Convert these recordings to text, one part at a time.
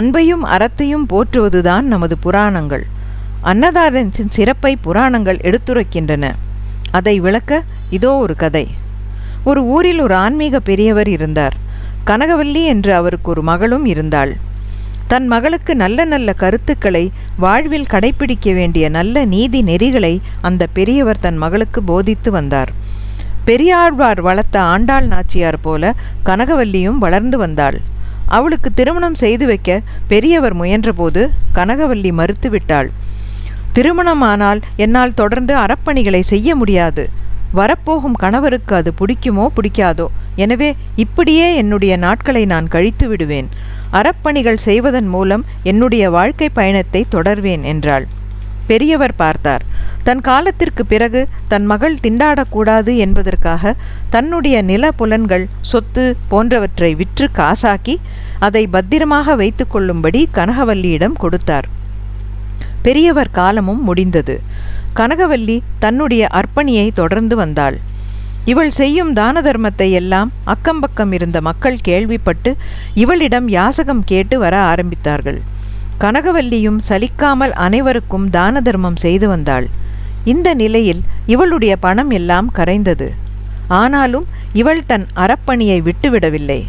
அன்பையும் அறத்தையும் போற்றுவதுதான் நமது புராணங்கள். அன்னதானத்தின் சிறப்பை புராணங்கள் எடுத்துரைக்கின்றன. அதை விளக்க இதோ ஒரு கதை. ஒரு ஊரில் ஒரு ஆன்மீக பெரியவர் இருந்தார். கனகவல்லி என்று அவருக்கு ஒரு மகளும் இருந்தாள். தன் மகளுக்கு நல்ல நல்ல கருத்துக்களை வாழ்வில் கடைப்பிடிக்க வேண்டிய நல்ல நீதி நெறிகளை அந்த பெரியவர் தன் மகளுக்கு போதித்து வந்தார். பெரியாழ்வார் வளர்த்த ஆண்டாள் நாச்சியார் போல கனகவல்லியும் வளர்ந்து வந்தாள். அவளுக்கு திருமணம் செய்து வைக்க பெரியவர் முயன்றபோது கனகவல்லி மறுத்துவிட்டாள். திருமணமானால் என்னால் தொடர்ந்து அறப்பணிகளை செய்ய முடியாது. வரப்போகும் கணவருக்கு அது பிடிக்குமோ பிடிக்காதோ? எனவே இப்படியே என்னுடைய நாட்களை நான் கழித்து விடுவேன். அறப்பணிகள் செய்வதன் மூலம் என்னுடைய வாழ்க்கை பயணத்தை தொடர்வேன் என்றாள். பெரியவர் பார்த்தார். தன் காலத்திற்கு பிறகு தன் மகள் திண்டாடக்கூடாது என்பதற்காக தன்னுடைய நில புலன்கள் சொத்து போன்றவற்றை விற்று காசாக்கி அதை பத்திரமாக வைத்து கொள்ளும்படி கனகவல்லியிடம் கொடுத்தார். பெரியவர் காலமும் முடிந்தது. கனகவல்லி தன்னுடைய அர்ப்பணியை தொடர்ந்து வந்தாள். இவள் செய்யும் தான தர்மத்தை எல்லாம் அக்கம்பக்கம் இருந்த மக்கள் கேள்விப்பட்டு இவளிடம் யாசகம் கேட்டு வர ஆரம்பித்தார்கள். கனகவல்லியும் சலிக்காமல் அனைவருக்கும் தான தர்மம் செய்து வந்தாள். இந்த நிலையில் இவளுடைய பணம் எல்லாம் கரைந்தது. ஆனாலும் இவள் தன் அறப்பணியை விட்டுவிடவில்லை.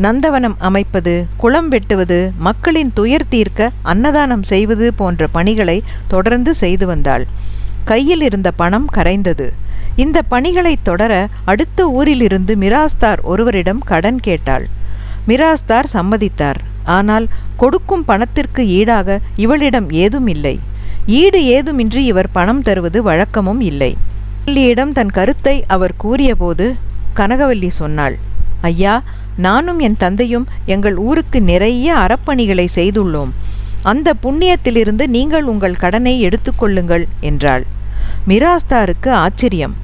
நந்தவனம் அமைப்பது குளம் வெட்டுவது மக்களின் துயர் தீர்க்க அன்னதானம் செய்வது போன்ற பணிகளை தொடர்ந்து செய்து வந்தாள். கையில் இருந்த பணம் கரைந்தது. இந்த பணிகளை தொடர அடுத்த ஊரிலிருந்து மிராஸ்தார் ஒருவரிடம் கடன் கேட்டாள். மிராஸ்தார் சம்மதித்தார். ஆனால் கொடுக்கும் பணத்திற்கு ஈடாக இவளிடம் ஏதும் இல்லை. ஈடு ஏதுமின்றி இவர் பணம் தருவது வழக்கமும் இல்லை. வள்ளியிடம் தன் கருத்தை அவர் கூறியபோது கனகவல்லி சொன்னாள் ஐயா நானும் என் தந்தையும் எங்கள் ஊருக்கு நிறைய அறப்பணிகளை செய்துள்ளோம். அந்த புண்ணியத்திலிருந்து நீங்கள் உங்கள் கடனை எடுத்துக்கொள்ளுங்கள் என்றாள். மிராஸ்தாருக்கு ஆச்சரியம்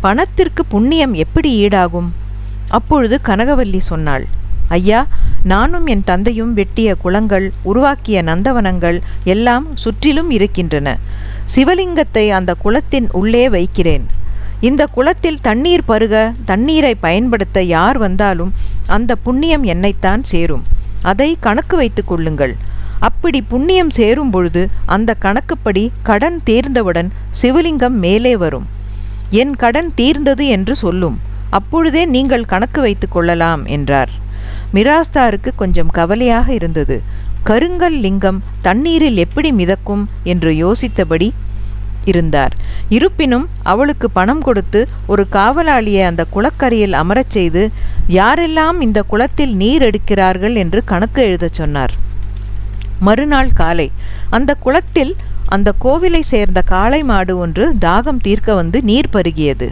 பணத்திற்கு புண்ணியம் எப்படி ஈடாகும்? அப்பொழுது கனகவல்லி சொன்னாள் ஐயா நானும் என் தந்தையும் வெட்டிய குளங்கள் உருவாக்கிய நந்தவனங்கள் எல்லாம் சுற்றிலும் இருக்கின்றன. சிவலிங்கத்தை அந்த குளத்தின் உள்ளே வைக்கிறேன். இந்த குளத்தில் தண்ணீர் பருக தண்ணீரை பயன்படுத்த யார் வந்தாலும் அந்த புண்ணியம் என்னைத்தான் சேரும். அதை கணக்கு வைத்து கொள்ளுங்கள். அப்படி புண்ணியம் சேரும் பொழுது அந்த கணக்குப்படி கடன் தீர்ந்தவுடன் சிவலிங்கம் மேலே வரும். என் கடன் தீர்ந்தது என்று சொல்லும். அப்பொழுதே நீங்கள் கணக்கு வைத்து கொள்ளலாம் என்றார். மிராஸ்தாருக்கு கொஞ்சம் கவலையாக இருந்தது. கருங்கல் லிங்கம் தண்ணீரில் எப்படி மிதக்கும் என்று யோசித்தபடி இருந்தார். இருப்பினும் அவளுக்கு பணம் கொடுத்து ஒரு காவலாளியை அந்த குளக்கரையில் அமரச் செய்து யாரெல்லாம் இந்த குளத்தில் நீர் எடுக்கிறார்கள்? என்று கணக்கு எழுதச் சொன்னார். மறுநாள் காலை அந்த குளத்தில் அந்த கோவிலை சேர்ந்த காளை மாடு ஒன்று தாகம் தீர்க்க வந்து நீர் பருகியது.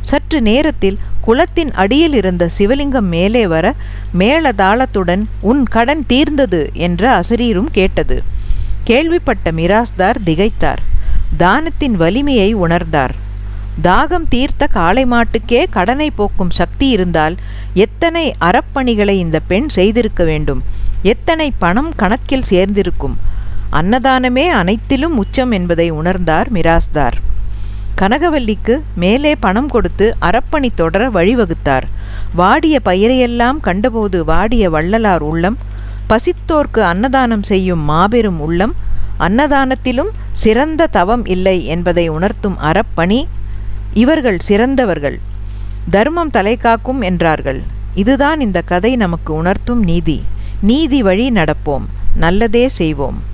சற்று நேரத்தில் குளத்தின் அடியில் இருந்த சிவலிங்கம் மேலே வர மேளதாளத்துடன் உன் கடன் தீர்ந்தது என்ற அசரீரும் கேட்டது. கேள்விப்பட்ட மிராஸ்தார் திகைத்தார். தானத்தின் வலிமையை உணர்ந்தார். தாகம் தீர்த்த காளை மாட்டுக்கே கடனை போக்கும் சக்தி இருந்தால் எத்தனை அறப்பணிகளை இந்த பெண் செய்திருக்க வேண்டும்? எத்தனை பணம் கணக்கில் சேர்ந்திருக்கும்? அன்னதானமே அனைத்திலும் உச்சம் என்பதை உணர்ந்தார் மிராஸ்தார். கனகவல்லிக்கு மேலே பணம் கொடுத்து அறப்பணி தொடர வழிவகுத்தார். வாடிய பயிரையெல்லாம் கண்டபோது வாடிய வள்ளலார் உள்ளம் பசித்தோர்க்கு அன்னதானம் செய்யும் மாபெரும் உள்ளம் அன்னதானத்திலும் சிறந்த தவம் இல்லை என்பதை உணர்த்தும் அறப்பணி இவர்கள் சிறந்தவர்கள் தர்மம் தலை காக்கும் என்றார்கள். இதுதான் இந்த கதை நமக்கு உணர்த்தும் நீதி. நீதி வழி நடப்போம். நல்லதே செய்வோம்.